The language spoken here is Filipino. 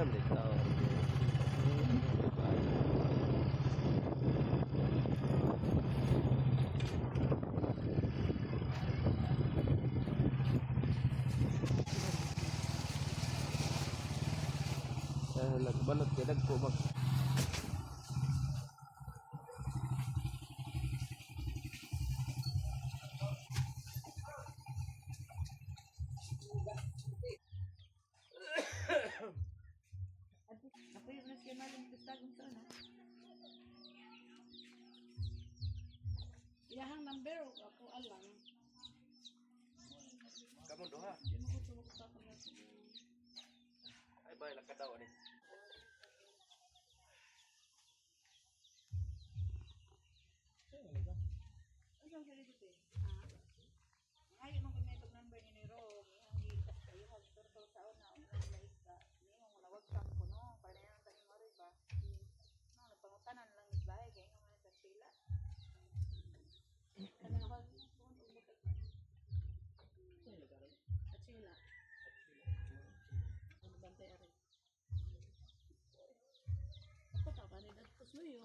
na bitaw. Eh, nagbalot kay nagkumag. dagog ka na. Iyahang number ako alam. Kamu doha. Ay bay lakadaw ni. Ano ba? Ano ang kailangan 没有